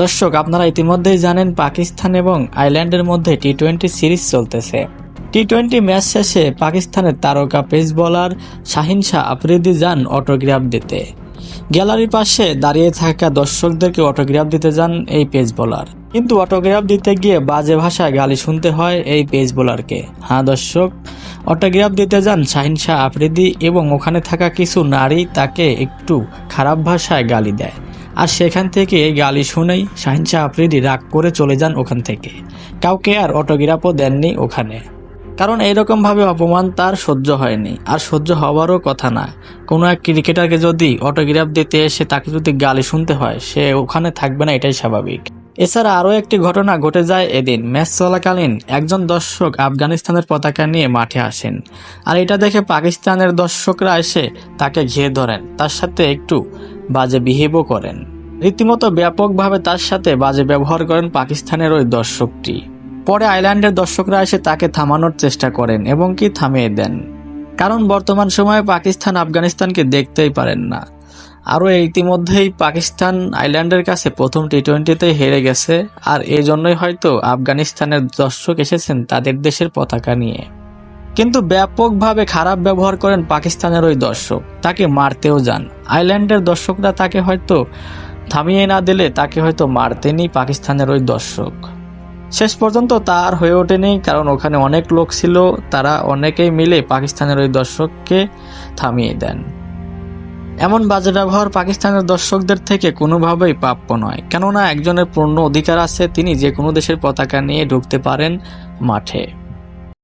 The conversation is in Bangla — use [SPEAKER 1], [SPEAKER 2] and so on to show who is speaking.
[SPEAKER 1] দর্শক, আপনারা ইতিমধ্যেই জানেন পাকিস্তান এবং আয়ারল্যান্ডের মধ্যে টি টোয়েন্টি সিরিজ চলতেছে। টি টোয়েন্টি ম্যাচ শেষে পাকিস্তানের তারকা পেস বোলার শাহিন শাহ আফ্রিদি যান অটোগ্রাফ দিতে। গ্যালারির পাশে দাঁড়িয়ে থাকা দর্শকদেরকে অটোগ্রাফ দিতে যান এই পেস বোলার। কিন্তু অটোগ্রাফ দিতে গিয়ে বাজে ভাষায় গালি শুনতে হয় এই পেস বোলারকে। হ্যাঁ দর্শক, অটোগ্রাফ দিতে যান শাহিন শাহ আফ্রিদি এবং ওখানে থাকা কিছু নারী তাকে একটু খারাপ ভাষায় গালি দেয়। আর সেখান থেকে গালি শুনেই শাহিন শাহ আফ্রিদি রাগ করে চলে যান ওখান থেকে। কাউকে আর অটোগ্রাফও দেননি ওখানে। কারণ এইরকমভাবে অপমান তার সহ্য হয়নি। আর সহ্য হওয়ারও কথা না। কোনো এক ক্রিকেটারকে যদি অটোগ্রাফ দিতে এসে তাকে যদি গালি শুনতে হয়, সে ওখানে থাকবে না, এটাই স্বাভাবিক। এছাড়া আরও একটি ঘটনা ঘটে যায় এদিন। ম্যাচ চলাকালীন একজন দর্শক আফগানিস্তানের পতাকা নিয়ে মাঠে আসেন। আর এটা দেখে পাকিস্তানের দর্শকরা এসে তাকে ঘিরে ধরেন। তার সাথে একটু বাজে বিহেভও করেন। রীতিমতো ব্যাপকভাবে তার সাথে বাজে ব্যবহার করেন পাকিস্তানের ওই দর্শকটি। পরে আইল্যান্ডের দর্শকরা এসে তাকে থামানোর চেষ্টা করেন এবং কি থামিয়ে দেন। কারণ বর্তমান সময়ে পাকিস্তান আফগানিস্তানকে দেখতেই পারেন না। আরও ইতিমধ্যেই পাকিস্তান আইল্যান্ডের কাছে প্রথম টি টোয়েন্টিতে হেরে গেছে, আর এই জন্যই হয়তো আফগানিস্তানের দর্শক এসেছেন তাদের দেশের পতাকা নিয়ে। কিন্তু ব্যাপকভাবে খারাপ ব্যবহার করেন পাকিস্তানের ওই দর্শক। তাকে মারতেও যান। আইল্যান্ডের দর্শকরা তাকে হয়তো থামিয়ে না দিলে তাকে হয়তো মারতেনি পাকিস্তানের ওই দর্শক। শেষ পর্যন্ত তার হয়ে ওঠেনি, কারণ ওখানে অনেক লোক ছিল, তারা অনেকেই মিলে পাকিস্তানের ওই দর্শককে থামিয়ে দেন। এমন বাজে ব্যবহার পাকিস্তানের দর্শকদের থেকে কোনোভাবেই প্রাপ্য নয়। কেননা একজনের পূর্ণ অধিকার আছে, তিনি যে কোনো দেশের পতাকা নিয়ে ঢুকতে পারেন মাঠে।